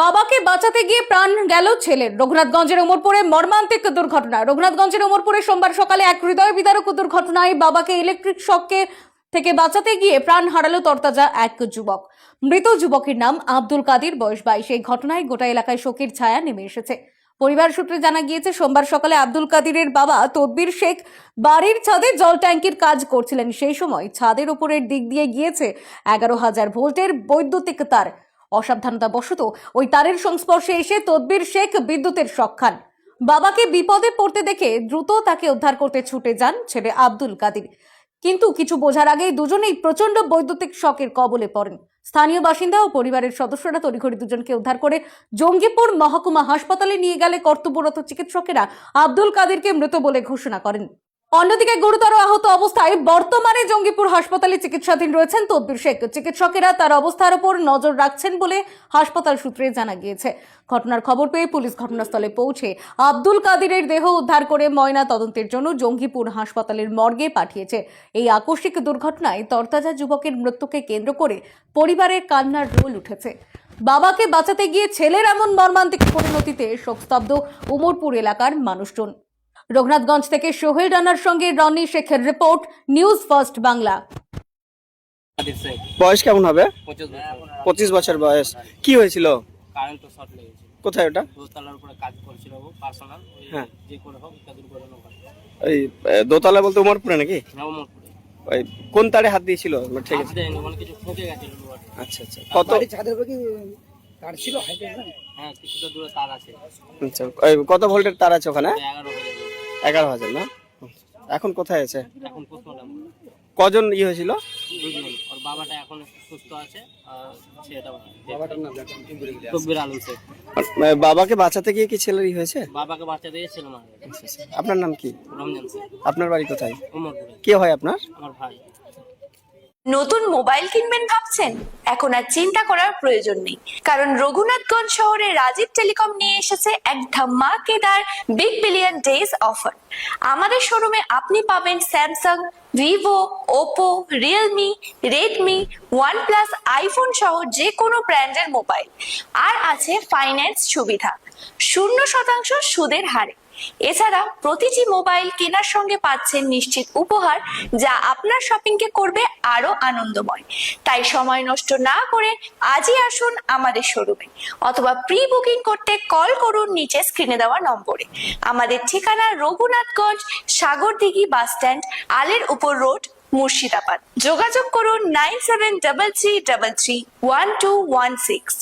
বাবাকে বাঁচাতে গিয়ে প্রাণ গেল ছেলের। রঘুনাথগঞ্জের ওমরপুরে মর্মান্তিক দুর্ঘটনা। রঘুনাথগঞ্জের ওমরপুরে সোমবার সকালে এক হৃদয় বিদারক দুর্ঘটনায় বাবাকে ইলেকট্রিক শককে থেকে বাঁচাতে গিয়ে প্রাণ হারালো তরতাজা এক যুবক। মৃত যুবকের নাম আব্দুল কাদির, বয়স বাইশ। এই ঘটনায় গোটা এলাকায় শোকের ছায়া নেমে এসেছে। পরিবার সূত্রে জানা গিয়েছে, সোমবার সকালে আব্দুল কাদিরের বাবা তদবির শেখ বাড়ির ছাদে জল ট্যাঙ্কির কাজ করছিলেন। সেই সময় ছাদের উপরের দিক দিয়ে গিয়েছে এগারো হাজার ভোল্টের বৈদ্যুতিক তার। অসাবধানতা বশত ওই তারের সংস্পর্শে এসে তদবির শেখ বিদ্যুতের শক খান বাবাকে বিপদে পড়তে দেখে দ্রুত তাকে উদ্ধার করতে ছুটে যান ছেলে আব্দুল কাদির। কিন্তু কিছু বোঝার আগেই দুজনেই প্রচণ্ড বৈদ্যুতিক শকের কবলে পড়েন। স্থানীয় বাসিন্দা ও পরিবারের সদস্যরা তড়িঘড়ি দুজনকে উদ্ধার করে জঙ্গিপুর মহকুমা হাসপাতালে নিয়ে গেলে কর্তব্যরত চিকিৎসকেরা আব্দুল কাদেরকে মৃত বলে ঘোষণা করেন। অন্যদিকে গুরুতর আহত অবস্থায় বর্তমানে জঙ্গিপুর হাসপাতালে চিকিৎসাধীন রয়েছেন তদ্বির শেখ। চিকিৎসকেরা তার অবস্থার উপর নজর রাখছেন বলে হাসপাতাল সূত্রে জানা গিয়েছে। ঘটনার খবর পেয়ে পুলিশ ঘটনাস্থলে পৌঁছে আব্দুল কাদিরের দেহ উদ্ধার করে ময়না তদন্তের জন্য জঙ্গিপুর হাসপাতালের মর্গে পাঠিয়েছে। এই আকস্মিক দুর্ঘটনায় তরতাজা যুবকের মৃত্যুকে কেন্দ্র করে পরিবারের কান্নার রোল উঠেছে। বাবাকে বাঁচাতে গিয়ে ছেলের এমন মর্মান্তিক পরিণতিতে শোকস্তব্ধ উমরপুর এলাকার মানুষজন। রঘুনাথগঞ্জ থেকে সোহেল রানার সঙ্গে রনি শেখের রিপোর্ট নিউজ ফার্স্ট বাংলা। বয়স কেমন হবে? পঁচিশ বছর। বয়স। কি হয়েছিল? কারেন্ট শর্ট লেগেছে কোথায় ওটা? দোতলার উপরে কাজ করছিল ও পার্সোনাল। হ্যাঁ। যে করে হোক একটা দুর্ঘটনা ঘটে ওই দোতলা বলতে উমরপুরে নাকি? নবমপুরে ওই কোন তারে হাত দিয়েছিল? ঠিক আছে দেয়নি কিছু ঠকে গেছিল আচ্ছা আচ্ছা। কত ছাদের উপরে কি তার ছিল? হাইটে হ্যাঁ কিছুটা দূরে তার আছে। আচ্ছা কত ভোল্টের তার আছে ওখানে? এগারো হয়ে যাবে এগারো হাজার না? এখন কোথায় আছে? এখন কজন ই হয়েছিল? বুঝলেন ওর বাবাটা এখন সুস্থ আছে আর ছেলেটা বাবাটার নাম তকবির আলম শেখ। মানে বাবাকে বাঁচাতে গিয়ে কি ছেলের ইয়ে হয়েছে? বাবাকে ছেলে মারা আচ্ছা, আচ্ছা। আপনার নাম কি? রমজান আপনার বাড়ি কোথায়? কে হয় আপনার? আমার ভাই। নতুন মোবাইল কিনবেন ভাবছেন? এখন আর চিন্তা করার প্রয়োজন নেই। কারণ রঘুনাথগঞ্জ শহরে রাজীব টেলিকম নিয়ে এসেছে এক ধামাকেদার বিগ বিলিয়ন ডেজ অফার আমাদের শোরুমে আপনি পাবেন Samsung, Vivo, Oppo, Realme, Redmi, OnePlus, iPhone সহ যে কোনো ব্র্যান্ডের মোবাইল। আর আছে ফাইন্যান্স সুবিধা। শূন্য শতাংশ সুদের হারে। এছাড়া প্রতিটি মোবাইল কেনার সঙ্গে পাচ্ছেন নিশ্চিত উপহার যা আপনার শপিংকে করবে আরও আনন্দময়। তাই সময় নষ্ট না করে আজই আসুন আমাদের শোরুমে অথবা প্রি বুকিং করতে কল করুন নিচে স্ক্রিনে দেওয়া নম্বরে। আমাদের ঠিকানা রঘুনাথগঞ্জ, সাগরদিঘি বাস স্ট্যান্ড আলের উপর রোড মুর্শিদাবাদ। যোগাযোগ করুন nine seven double three double three one two one six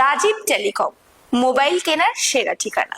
Rajiv telecom, mobile কেনার সেরা ঠিকানা।